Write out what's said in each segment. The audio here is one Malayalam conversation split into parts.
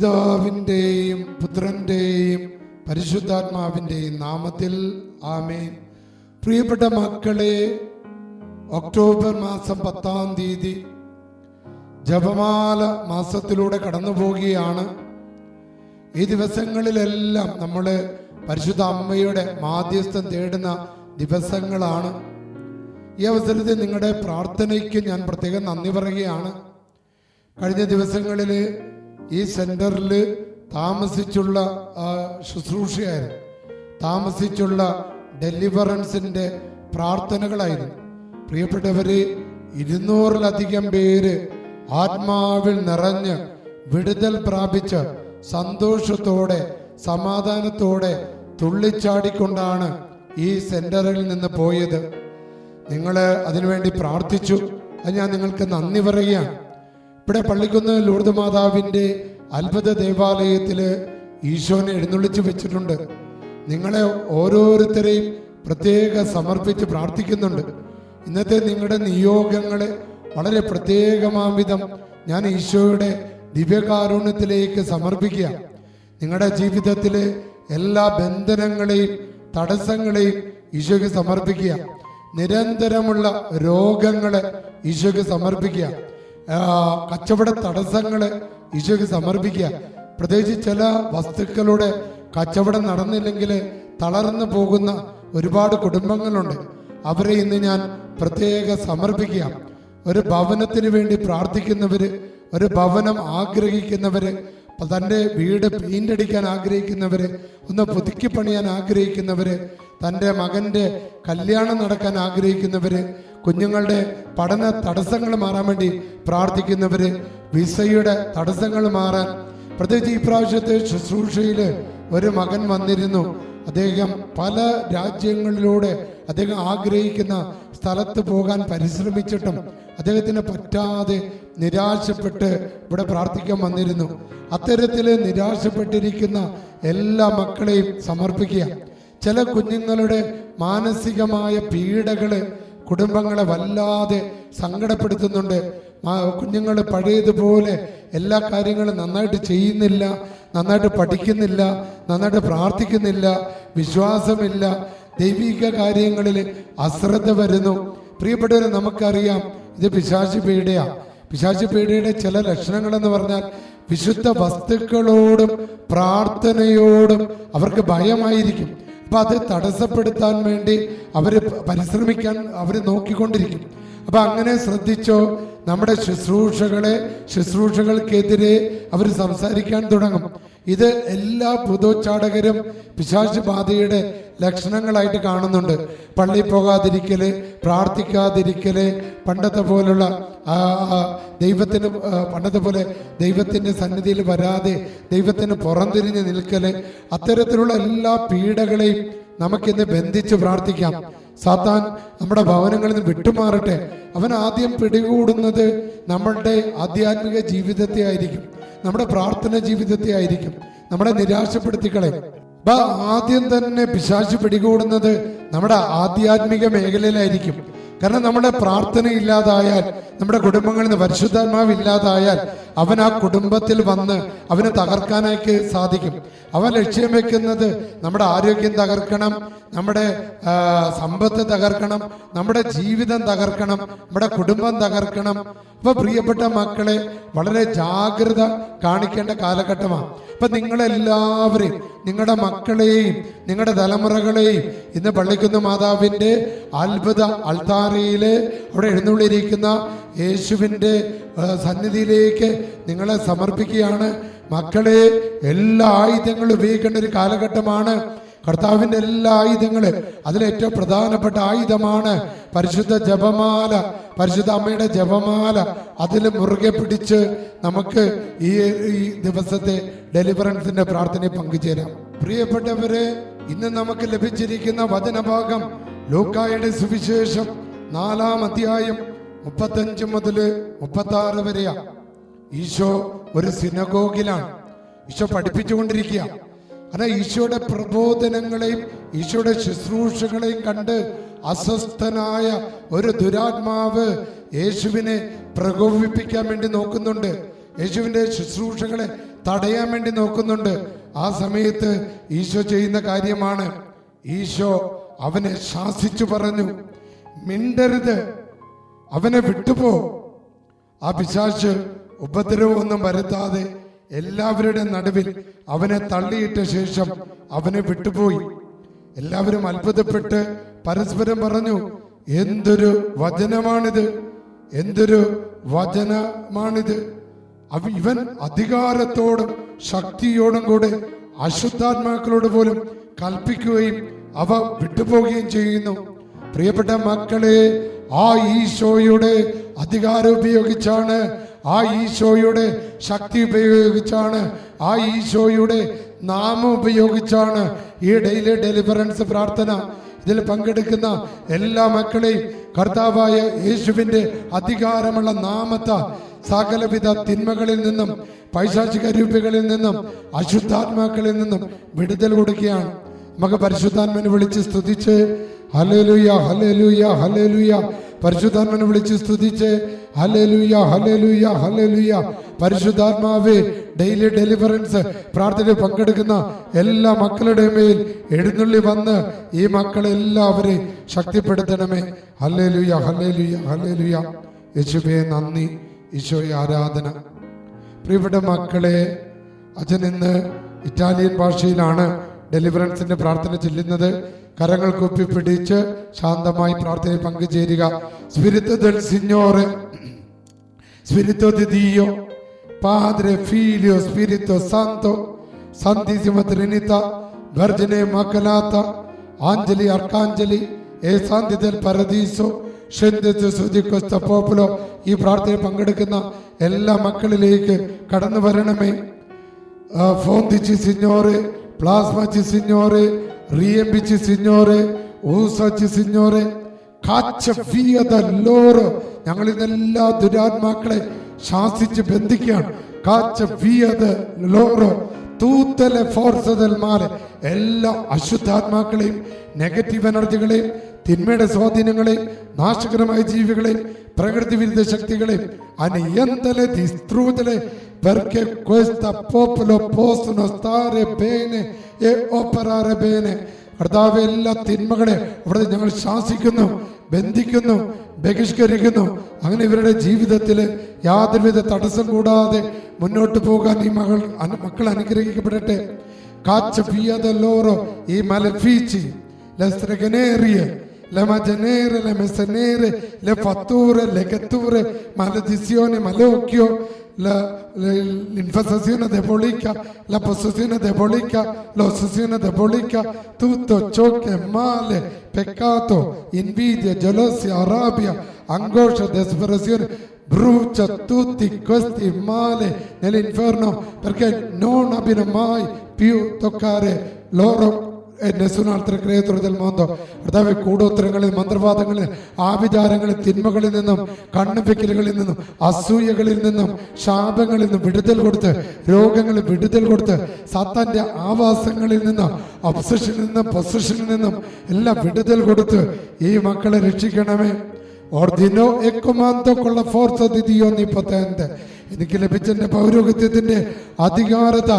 പിതാവിന്റെയും പുത്രന്റെയും പരിശുദ്ധാത്മാവിന്റെയും നാമത്തിൽ ആമേൻ. പ്രിയപ്പെട്ട മക്കളെ ഒക്ടോബർ മാസം പത്താം തീയതി ജപമാല മാസത്തിലൂടെ കടന്നു പോവുകയാണ് ഈ ദിവസങ്ങളിലെല്ലാം നമ്മൾ പരിശുദ്ധ അമ്മയുടെ മാധ്യസ്ഥം തേടുന്ന ദിവസങ്ങളാണ്. ഈ അവസരത്തിൽ നിങ്ങളുടെ പ്രാർത്ഥനയ്ക്ക് ഞാൻ പ്രത്യേകം നന്ദി പറയുകയാണ്. കഴിഞ്ഞ ദിവസങ്ങളിൽ ഈ സെന്ററിൽ താമസിച്ചുള്ള ശുശ്രൂഷയായിരുന്നു. താമസിച്ചുള്ള ഡെലിവറൻസിന്റെ പ്രാർത്ഥനകളായിരുന്നു. പ്രിയപ്പെട്ടവരെ ഇരുന്നൂറിലധികം പേര് ആത്മാവിൽ നിറഞ്ഞ് വിടുതൽ പ്രാപിച്ച് സന്തോഷത്തോടെ സമാധാനത്തോടെ തുള്ളിച്ചാടിക്കൊണ്ടാണ് ഈ സെന്ററിൽ നിന്ന് പോയത്. നിങ്ങൾ അതിനുവേണ്ടി പ്രാർത്ഥിച്ചു. അത് ഞാൻ നിങ്ങൾക്ക് നന്ദി പറയുകയാണ്. ഇവിടെ പള്ളിക്കുന്ന് ലൂർദ് മാതാവിന്റെ അത്ഭുത ദേവാലയത്തിൽ ഈശോനെ എഴുന്നള്ളിച്ച് വെച്ചിട്ടുണ്ട്. നിങ്ങളെ ഓരോരുത്തരെയും പ്രത്യേക സമർപ്പിച്ച് പ്രാർത്ഥിക്കുന്നുണ്ട്. ഇന്നത്തെ നിങ്ങളുടെ നിയോഗങ്ങളെ വളരെ പ്രത്യേകമാം വിധം ഞാൻ ഈശോയുടെ ദിവ്യകാരുണ്യത്തിലേക്ക് സമർപ്പിക്കുക. നിങ്ങളുടെ ജീവിതത്തിലെ എല്ലാ ബന്ധനങ്ങളെയും തടസ്സങ്ങളെയും ഈശോയ്ക്ക് സമർപ്പിക്കുക. നിരന്തരമുള്ള രോഗങ്ങളെ ഈശോയ്ക്ക് സമർപ്പിക്കുക. കച്ചവട തടസ്സങ്ങൾ ഈശോയ്ക്ക് സമർപ്പിക്കുക. പ്രത്യേകിച്ച് ചില വസ്തുക്കളുടെ കച്ചവടം നടന്നില്ലെങ്കിൽ തളർന്നു പോകുന്ന ഒരുപാട് കുടുംബങ്ങളുണ്ട്. അവരെ ഇന്ന് ഞാൻ പ്രത്യേക സമർപ്പിക്കുക. ഒരു ഭവനത്തിന് വേണ്ടി പ്രാർത്ഥിക്കുന്നവര് ഒരു ഭവനം ആഗ്രഹിക്കുന്നവര് തന്റെ വീട് പെയിന്റ് അടിക്കാൻ ആഗ്രഹിക്കുന്നവര് ഒന്ന് പുതുക്കി പണിയാൻ ആഗ്രഹിക്കുന്നവര് തന്റെ മകന്റെ കല്യാണം നടക്കാൻ ആഗ്രഹിക്കുന്നവര് കുഞ്ഞുങ്ങളുടെ പഠന തടസ്സങ്ങൾ മാറാൻ വേണ്ടി പ്രാർത്ഥിക്കുന്നവര് വിസയുടെ തടസ്സങ്ങൾ മാറാൻ. പ്രത്യേകിച്ച് ഈ പ്രാവശ്യത്തെ ശുശ്രൂഷയിൽ ഒരു മകൻ വന്നിരുന്നു. അദ്ദേഹം പല രാജ്യങ്ങളിലൂടെ അദ്ദേഹം ആഗ്രഹിക്കുന്ന സ്ഥലത്ത് പോകാൻ പരിശ്രമിച്ചിട്ടും അദ്ദേഹത്തിന് പറ്റാതെ നിരാശപ്പെട്ട് ഇവിടെ പ്രാർത്ഥിക്കാൻ വന്നിരുന്നു. അത്തരത്തിൽ നിരാശപ്പെട്ടിരിക്കുന്ന എല്ലാ മക്കളെയും സമർപ്പിക്കുക. ചില കുഞ്ഞുങ്ങളുടെ മാനസികമായ പീഡകൾ കുടുംബങ്ങളെ വല്ലാതെ സങ്കടപ്പെടുത്തുന്നുണ്ട്. കുഞ്ഞുങ്ങൾ പഴയതുപോലെ എല്ലാ കാര്യങ്ങളും നന്നായിട്ട് ചെയ്യുന്നില്ല നന്നായിട്ട് പഠിക്കുന്നില്ല നന്നായിട്ട് പ്രാർത്ഥിക്കുന്നില്ല വിശ്വാസമില്ല. ദൈവിക കാര്യങ്ങളിൽ അശ്രദ്ധ വരുന്നു. പ്രിയപ്പെട്ടവരെ നമുക്കറിയാം ഇത് പിശാചി പീഡയാ. പിശാചി പീഡയുടെ ചില ലക്ഷണങ്ങൾ എന്ന് പറഞ്ഞാൽ വിശുദ്ധ വസ്തുക്കളോടും പ്രാർത്ഥനയോടും അവർക്ക് ഭയമായിരിക്കും. അപ്പൊ അത് തടസ്സപ്പെടുത്താൻ വേണ്ടി അവർ പരിശ്രമിക്കാൻ അവർ നോക്കിക്കൊണ്ടിരിക്കും. അപ്പൊ അങ്ങനെ ശ്രദ്ധിച്ചോ നമ്മുടെ ശുശ്രൂഷകളെ ശുശ്രൂഷകൾക്കെതിരെ അവർ സംസാരിക്കാൻ തുടങ്ങും. ഇത് എല്ലാ പുതുച്ചാടകരും പിശാച് ബാധയുടെ ലക്ഷണങ്ങളായിട്ട് കാണുന്നുണ്ട്. പള്ളി പോകാതിരിക്കൽ പ്രാർത്ഥിക്കാതിരിക്കൽ പണ്ടത്തെ പോലുള്ള ദൈവത്തിന് പണ്ടത്തെ പോലെ ദൈവത്തിന്റെ സന്നിധിയിൽ വരാതെ ദൈവത്തിന് പുറംതിരിഞ്ഞ് നിൽക്കൽ അത്തരത്തിലുള്ള എല്ലാ പീഡകളെയും നമുക്കിന്ന് ബന്ധിച്ച് പ്രാർത്ഥിക്കാം. സാത്താൻ നമ്മുടെ ഭവനങ്ങളിൽ നിന്ന് വിട്ടുമാറട്ടെ. അവൻ ആദ്യം പിടികൂടുന്നത് നമ്മളുടെ ആധ്യാത്മിക ജീവിതത്തെ ആയിരിക്കും. നമ്മുടെ പ്രാർത്ഥന ജീവിതത്തെ ആയിരിക്കും. നമ്മളെ നിരാശപ്പെടുത്തിക്കളെ. ആദ്യം തന്നെ പിശാച് പിടികൂടുന്നത് നമ്മുടെ ആധ്യാത്മിക മേഖലയിലായിരിക്കും. കാരണം നമ്മുടെ പ്രാർത്ഥന ഇല്ലാതായാൽ നമ്മുടെ കുടുംബങ്ങളിൽ നിന്ന് പരിശുദ്ധാത്മാവ് ഇല്ലാതായാൽ അവൻ ആ കുടുംബത്തിൽ വന്ന് അവന് തകർക്കാനായിട്ട് സാധിക്കും. അവൻ ലക്ഷ്യം വെക്കുന്നത് നമ്മുടെ ആരോഗ്യം തകർക്കണം നമ്മുടെ സമ്പത്ത് തകർക്കണം നമ്മുടെ ജീവിതം തകർക്കണം നമ്മുടെ കുടുംബം തകർക്കണം. അപ്പൊ പ്രിയപ്പെട്ട മക്കളെ വളരെ ജാഗ്രത കാണിക്കേണ്ട കാലഘട്ടമാണ്. അപ്പൊ നിങ്ങളെല്ലാവരെയും നിങ്ങളുടെ മക്കളെയും നിങ്ങളുടെ തലമുറകളെയും ഇന്ന് പള്ളിക്കുന്ന മാതാവിന്റെ അത്ഭുത അൾത്താരയിൽ അവിടെ എഴുന്നള്ളിയിരിക്കുന്ന യേശുവിന്റെ ആ, സന്നിധിയിലേക്ക് നിങ്ങളെ സമർപ്പിക്കുകയാണ്. മക്കളെ എല്ലാ ആയുധങ്ങളും ഉപയോഗിക്കേണ്ട ഒരു കാലഘട്ടമാണ്. കർത്താവിന്റെ എല്ലാ ആയുധങ്ങളും. അതിലേറ്റവും പ്രധാനപ്പെട്ട ആയുധമാണ് പരിശുദ്ധ ജപമാല പരിശുദ്ധ അമ്മയുടെ ജപമാല. അതിൽ മുറുകെ പിടിച്ച് നമുക്ക് ഈ ഈ ദിവസത്തെ ഡെലിവറൻസിന്റെ പ്രാർത്ഥനയിൽ പങ്കുചേരാം. പ്രിയപ്പെട്ടവരെ ഇന്ന് നമുക്ക് ലഭിച്ചിരിക്കുന്ന വചനഭാഗം ലൂക്കായുടെ സുവിശേഷം നാലാം അധ്യായം മുപ്പത്തഞ്ച് മുതൽ മുപ്പത്തി ആറ് വരെയാ. ഈശോ ഒരു സിനഗോഗിലാണ്. ഈശോ പഠിപ്പിച്ചുകൊണ്ടിരിക്കുക. കാരണം ഈശോയുടെ പ്രബോധനങ്ങളെയും ഈശോയുടെ ശുശ്രൂഷകളെയും കണ്ട് അസ്വസ്ഥനായ ഒരു ദുരാത്മാവ് യേശുവിനെ പ്രകോപിപ്പിക്കാൻ വേണ്ടി നോക്കുന്നുണ്ട്. യേശുവിന്റെ ശുശ്രൂഷകളെ തടയാൻ വേണ്ടി നോക്കുന്നുണ്ട്. ആ സമയത്ത് ഈശോ ചെയ്യുന്ന കാര്യമാണ്. ഈശോ അവനെ ശാസിച്ചു പറഞ്ഞു. മിണ്ടരുത്. അവനെ വിട്ടുപോ. ആ പിശാച്ച് ഉപദ്രവമൊന്നും വരുത്താതെ എല്ലാവരുടെ നടുവിൽ അവനെ തള്ളിയിട്ട ശേഷം അവനെ വിട്ടുപോയി. എല്ലാവരും അത്ഭുതപ്പെട്ട് പരസ്പരം പറഞ്ഞു എന്തൊരു വചനമാണിത്? എന്തൊരു വചനമാണിത്? ഇവൻ അധികാരത്തോടും ശക്തിയോടും കൂടെ അശുദ്ധാത്മാക്കളോട് പോലും കൽപ്പിക്കുകയും അവ വിട്ടുപോകുകയും ചെയ്യുന്നു. പ്രിയപ്പെട്ട മക്കളെ ആ ഈശോയുടെ അധികാരം ഉപയോഗിച്ചാണ് ആ ഈശോയുടെ ശക്തി ഉപയോഗിച്ചാണ് ആ ഈശോയുടെ നാമം ഉപയോഗിച്ചാണ് ഈ ഡെയിലി ഡെലിവറൻസ് പ്രാർത്ഥന ഇതിൽ പങ്കെടുക്കുന്ന എല്ലാ മക്കളെയും കർത്താവായ യേശുവിന്റെ അധികാരമുള്ള നാമത്ത സകലവിധ തിന്മകളിൽ നിന്നും പൈശാചിക രൂപികളിൽ നിന്നും അശുദ്ധാത്മാക്കളിൽ നിന്നും വിടുതൽ കൊടുക്കുകയാണ്. നമുക്ക് പരിശുദ്ധാത്മനെ വിളിച്ച് സ്തുതിച്ച് ഹലേലുയ ഹലേലുയ ഹലേലുയ പരിശുദ്ധാത്മനെ വിളിച്ച് സ്തുതിച്ച്. ഹലേലുയ ഹലേലുയ ഹലേലുയ പരിശുദ്ധാത്മാവേ ഡെയിലി ഡെലിവറൻസ് പ്രാർത്ഥനയിൽ പങ്കെടുക്കുന്ന എല്ലാ മക്കളുടെ മേൽ എഴുന്നള്ളി വന്ന് ഈ മക്കളെല്ലാവരെയും ശക്തിപ്പെടുത്തണമേ. ഹലേലുയ ഹലേലുയ ഹലേലുയ യേശുവേ നന്ദി. ഈശോയെ ആരാധന. പ്രിയപ്പെട്ട മക്കളെ അച്ഛൻ ഇന്ന് ഇറ്റാലിയൻ ഭാഷയിലാണ് ഡെലിവറൻസിന്റെ പ്രാർത്ഥന ചെല്ലുന്നത് കരങ്ങൾ കുപ്പി പിടിച്ച് ശാന്തമായി പ്രാർത്ഥന പങ്കുചേരുക. പോപ്പുലോ ഈ പ്രാർത്ഥന പങ്കെടുക്കുന്ന എല്ലാ മക്കളിലേക്ക് കടന്നു വരണമേ. ഫോന്തിച്ച് സിഞ്ഞോറേ plasmaci signore, riempici signore, usaci signore, കാച്ച via da loro ഞങ്ങൾ ഇതെല്ലാ ദുരാത്മാക്കളെ ശാസിച്ച് ബന്ധിക്കുകയാണ്. കാച്ച da loro tutte le forze എല്ലാ അശുദ്ധാത്മാക്കളെയും നെഗറ്റീവ് എനർജികളെയും തിന്മയുടെ സ്വാധീനങ്ങളെയും നാശകരമായ ജീവികളെയും പ്രകൃതി വിരുദ്ധ ശക്തികളെയും അനിയന്തലെ perché questo popolo possono stare bene e operare bene. കർത്താവ് എല്ലാ തിന്മകളെ അവിടെ ഞങ്ങൾ ശാസിക്കുന്നു ബന്ധിക്കുന്നു ബഹിഷ്കരിക്കുന്നു. അങ്ങനെ ഇവരുടെ ജീവിതത്തിൽ യാതൊരുവിധ തടസ്സം കൂടാതെ മുന്നോട്ട് പോകാൻ ഈ മകൾ മക്കൾ അനുഗ്രഹിക്കപ്പെടട്ടെ. കാച്ച പിയതല്ലോറോ ഈ മലഫീച്ചി ലസ്ത്രകനേറിയ le magenere, le mesenere, le fatture, le getture, maledizione, malocchio, l'infestazione diabolica, la possessione diabolica, l'ossessione diabolica, tutto ciò che è male, peccato, invidia, gelosia, rabbia, angoscia, disperazione, brucia tutti questi mali nell'inferno perché non abbiano mai più toccare loro creatore del mondo കർത്താവ് കൂടോത്തരങ്ങളിൽ മന്ത്രവാദങ്ങളിൽ ആവിചാരങ്ങളിൽ തിന്മകളിൽ നിന്നും കണ്ണുപിക്കലുകളിൽ നിന്നും അസൂയകളിൽ നിന്നും ശാപങ്ങളിൽ നിന്നും വിടുതൽ കൊടുത്ത് രോഗങ്ങളിൽ വിടുതൽ കൊടുത്ത് സത്താന്റെ ആവാസങ്ങളിൽ നിന്നും ഒബ്സഷനിൽ നിന്നും പൊസഷനിൽ നിന്നും എല്ലാം വിടുതൽ കൊടുത്ത് ഈ മക്കളെ രക്ഷിക്കണമേ ഓർദിനോ എക്കുമാന്തോ കൊള്ള con നീ Onnipotente. എനിക്ക് ലഭിച്ച പൗരോഗത്യത്തിന്റെ അധികാരത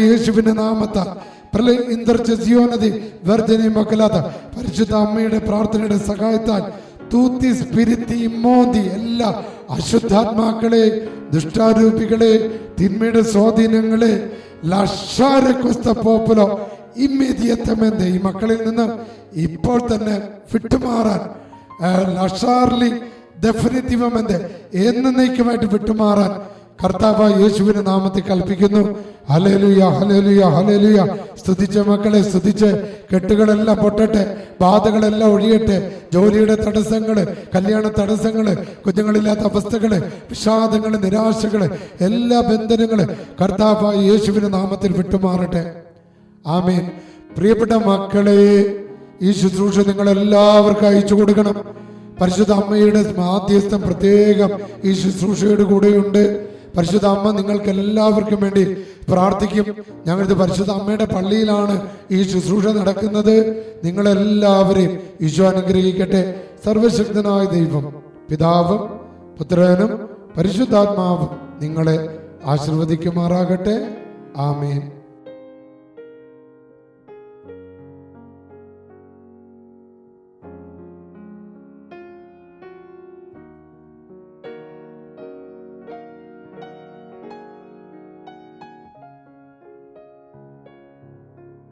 യേശുവിന്റെ നാമത്ത പരിശുദ്ധ അമ്മയുടെ പ്രാർത്ഥനയുടെ സഹായത്താൽ തൂത്തി സ്പിരിത്തി മോന്തി എല്ലാ അശുദ്ധാത്മാക്കളെ ദുഷ്ടാരൂപികളെ തിന്മയുടെ സ്വാധീനങ്ങളെ ലക്ഷാരെ കുസ്ത പോപ്പലോ ഈ മക്കളിൽ നിന്ന് ഇപ്പോൾ തന്നെ വിട്ടുമാറാൻ ലഷാർലി ഡെഫിനിറ്റീവമെന്ന് എന്നേക്കുമായിട്ട് വിട്ടുമാറാൻ കർത്താവ് യേശുവിന്റെ നാമത്തിൽ കൽപ്പിക്കുന്നു. ഹലേലുയ ഹലേലുയ ഹലേലുയ സ്തുതിച്ച മക്കളെ സ്തുതിച്ച്. കെട്ടുകളെല്ലാം പൊട്ടട്ടെ ബാധകളെല്ലാം ഒഴിയട്ടെ. ജോലിയുടെ തടസ്സങ്ങൾ കല്യാണ തടസ്സങ്ങൾ കുഞ്ഞുങ്ങളില്ലാത്ത അവസ്ഥകൾ വിഷാദങ്ങൾ നിരാശകൾ എല്ലാ ബന്ധനങ്ങൾ കർത്താവ് യേശുവിന്റെ നാമത്തിൽ വിട്ടുമാറട്ടെ. ആമീൻ. പ്രിയപ്പെട്ട മക്കളെ ഈ ശുശ്രൂഷ നിങ്ങൾ എല്ലാവർക്കും അയച്ചു കൊടുക്കണം. പരിശുദ്ധ അമ്മയുടെ മാധ്യസ്ഥം പ്രത്യേകം ഈ ശുശ്രൂഷയുടെ കൂടെയുണ്ട്. പരിശുദ്ധ അമ്മ നിങ്ങൾക്ക് എല്ലാവർക്കും വേണ്ടി പ്രാർത്ഥിക്കും. ഞങ്ങളിത് പരിശുദ്ധ അമ്മയുടെ പള്ളിയിലാണ് ഈ ശുശ്രൂഷ നടക്കുന്നത്. നിങ്ങളെല്ലാവരെയും ഈശോ അനുഗ്രഹിക്കട്ടെ. സർവശക്തനായ ദൈവം പിതാവും പുത്രനും പരിശുദ്ധാത്മാവും നിങ്ങളെ ആശീർവദിക്കുമാറാകട്ടെ. ആമേൻ.